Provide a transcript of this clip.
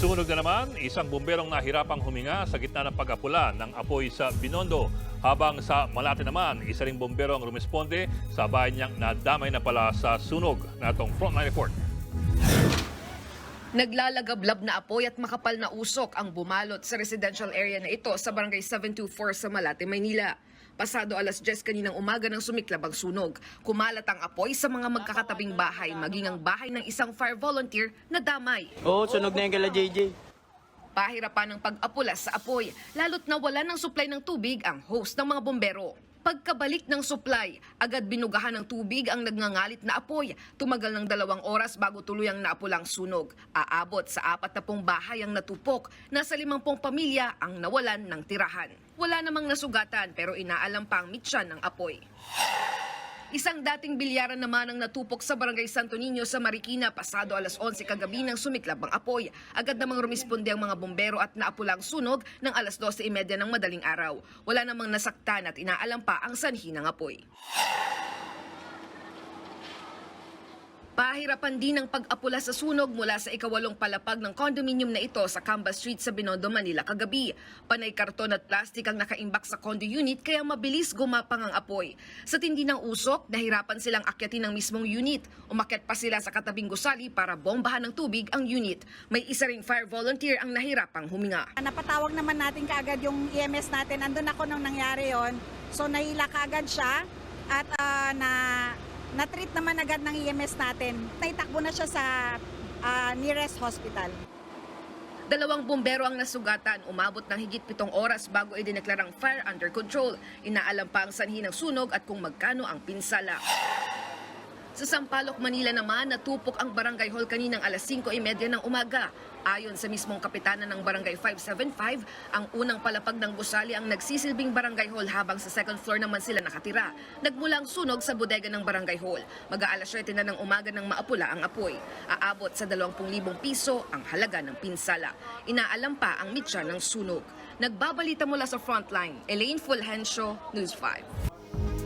Sunog na naman, isang bomberong nahirapang huminga sa gitna ng pag-apula ng apoy sa Binondo. Habang sa Malate naman, isa ring bombero ang rumisponde sa bahay niyang nadamay na pala sa sunog. Natong Frontline Report. Naglalagablab na apoy at makapal na usok ang bumalot sa residential area na ito sa barangay 724 sa Malate, Maynila. Pasado alas 10 kaninang umaga nang sumiklab ang sunog. Kumalat ang apoy sa mga magkakatabing bahay, maging ang bahay ng isang fire volunteer na damay. Oo, sunog na yung kala JJ. Pahirapan ng pag-apula sa apoy, lalo't nawala ng supply ng tubig ang host ng mga bombero. Pagkabalik ng supply, agad binugahan ng tubig ang nagngangalit na apoy. Tumagal ng dalawang oras bago tuluyang naapulang sunog. Aabot sa apat na pong bahay ang natupok. Nasa limampung pamilya ang nawalan ng tirahan. Wala namang nasugatan pero inaalam pa ang mitsyan ng apoy. Isang dating bilyaran naman ang natupok sa barangay Santo Niño sa Marikina pasado alas 11 kagabi nang sumiklab ang apoy. Agad namang rumisponde ang mga bombero at naapulang sunog ng alas 12.30 ng madaling araw. Wala namang nasaktan at inaalam pa ang sanhi ng apoy. Pahirapan din ang pag-apula sa sunog mula sa ikawalong palapag ng condominium na ito sa Camba Street sa Binondo, Manila kagabi. Panay karton at plastik ang nakaimbak sa condo unit kaya mabilis gumapang ang apoy. Sa tindi ng usok, nahirapan silang akyatin ang mismong unit. Umakyat pa sila sa katabing gusali para bombahan ng tubig ang unit. May isa ring fire volunteer ang nahirapang huminga. Napatawag naman natin kaagad yung EMS natin. Andun ako nung nangyari yon. So nahila kaagad siya at ah, na na-treat naman agad ng EMS natin. Naitakbo na siya sa ah, nearest hospital. Dalawang bumbero ang nasugatan, umabot ng higit pitong oras bago idineklarang fire under control. Inaalam pa ang sanhi ng sunog at kung magkano ang pinsala. Sa Sampaloc, Manila naman, natupok ang barangay hall kaninang alas 5.30 ng umaga. Ayon sa mismong kapitanan ng barangay 575, ang unang palapag ng gusali ang nagsisilbing barangay hall habang sa second floor naman sila nakatira. Nagmula ang sunog sa bodega ng barangay hall. Mag-aalas 7 na ng umaga nang maapula ang apoy. Aabot sa 20,000 piso ang halaga ng pinsala. Inaalam pa ang mitya ng sunog. Nagbabalita mula sa frontline, Elaine Fulgencio, News 5.